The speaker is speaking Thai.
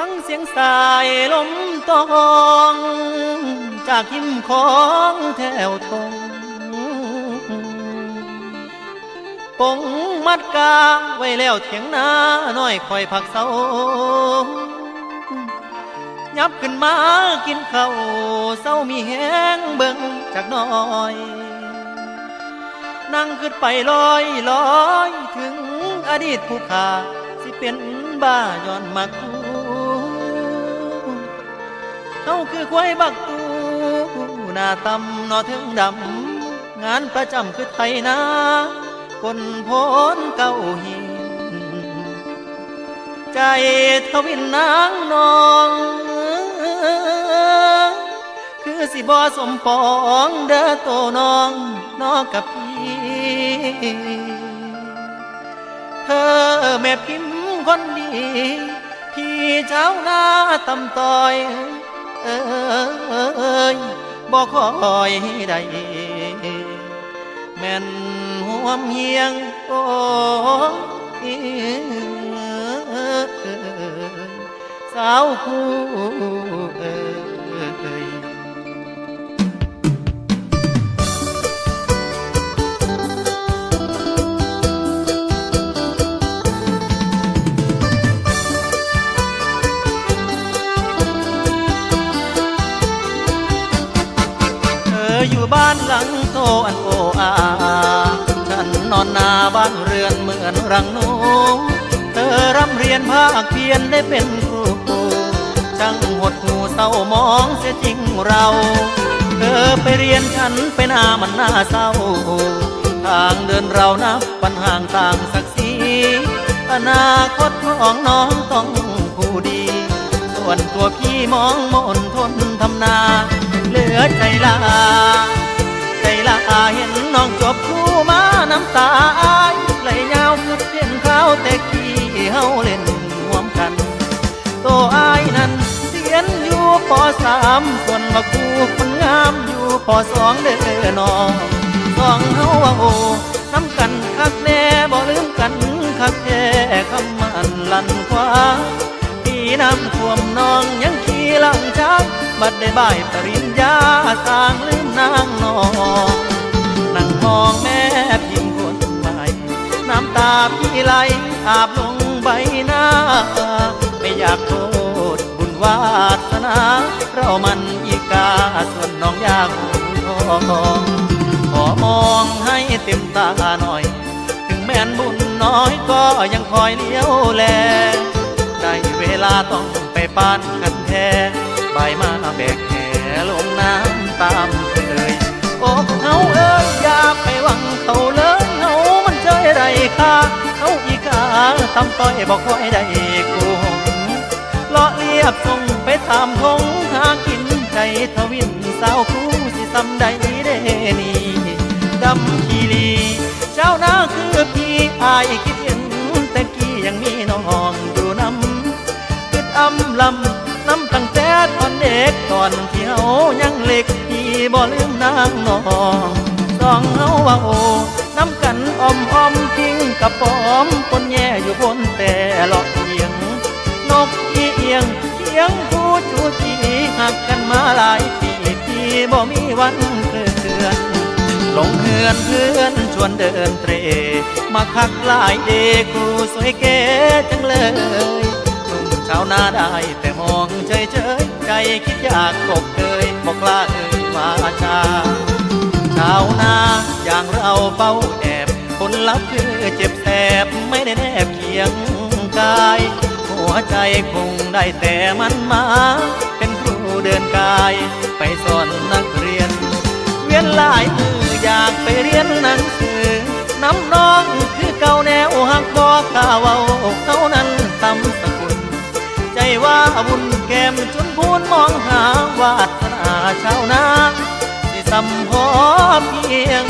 ฟังเสียงสายลมตองจากหิมของแถวทงปงมัดกาไว้แล้วเถียงนาน้อยคอยผักเสายับขึ้นมากินข้าวเศร้ามีแห้งเบิ่งจากน้อย นั่งขึ้นไปลอยลอยถึงอดีตผู้ขาสิเป็นบ้าย้อนมักคู เขาคือควายบักตูหน้าตำนอถึงดำ งานประจำคือไทยนาคนพ้นเก้าหิน ใจทวินนางนอง คือสิบอสมปองเด้อโตน้องนอกกับพี่เธอแม่พิมพ์คนดี พี่เจ้าหน้าตำต้อย เอ้ยบอกคอยใออยู่บ้านหลังโตอันโออาฉันนอนนาบ้านเรือนเหมือนรังนูเธอร่ำเรียนภาคเพียนได้เป็นครูช่างหดหูเศร้ามองเสียจริงเรา เธอไปเรียนฉันไปหน้ามันหน้าเศร้า ทางเดินเรานับปัญหางต่างศักดิ์ศรีอนาคตของน้องต้องผู้ดี ส่วนตัวพี่มองมนทนทำนา เหลือใจลา ใจลาเห็นน้องจบครูมาน้ำตาอายไหลยาวเพียนเขาแต่กี้เฮาเล่นห่วมกันตัวอายนั้นเรียนอยู่ปสามส่วนว่าครูคนงามอยู่ปสองเด้อน้องสองเฮาว่าโอ้น้ำกันคักแน่บ่ลืมกันคักแท้คำมันลันคว้าพี่น้ำท่วมน้องยังขี่หลังช้าง บัดได้บ่ายปริญญาสร้างลืมนางนองนั่งมองแม่พิมพ์คนใหม่น้ำตาพี่ไหลอาบลงใบหน้า ไม่อยากโทษบุญวาสนา เรามันอีกาส่วนน้องยากหงทองขอมองให้เต็มตาหน่อย ถึงแม้นบุญน้อยก็ยังคอยเลี้ยวแล ได้เวลาต้องไปปานกันแท้ บายมาแบกแหลงน้ำตามเคยโอ้เฮาเอ้ยอย่าไปหวังเขาเลยเฮามันเจยไรค่าเฮาอีกาทำต้อยบอกไว้ได้กูหงเลาะเรียบส่งไปตามทงหากินใจทวินสาวคู่สิซ้ำใดเดนี่ดำขีรีเจ้านาคือพี่อายคิดเห็นแต่กี้ยังมีน้องอยู่นำคิดอำลำน้ำตั้งแต่ เด็กตอนเที่เฮายังเล็กพี่บ่ลืมนางนองสองเฮาว่าโอน้ำกันออมออมทิ้งกับปอมคนแย่อยู่บนแต่หลอกเอียง นกอีเอียงเคียงผู้จูจีหักกันมาหลายปีพี่บ่มีวันเคลื่อนลงเฮือนเพื่อนชวนเดินเตรมาคักหลายเดครูสวยเก๋จังเลยหนุ่มชาวนาได้แต่มอง ยเฉยใจคิดอยากกบเคยบอกลาเอ่ยวาจาชาวนาอย่างเราเฝ้าแอบผลลัพธ์คือเจ็บแสบไม่ได้แนบเคียงกาย หัวใจคงได้แต่มันมา เป็นครูเดินกาย ไปสอนนักเรียน เวียนหลายมืออยากไปเรียนหนังสือน้ำน้องคือเก่าแนวหักบอข่าวเอาเขานั้นตำส ใจว่าบุญแก้มจนพูนมองหาวาสนาชาวนาที่สำพอเพียง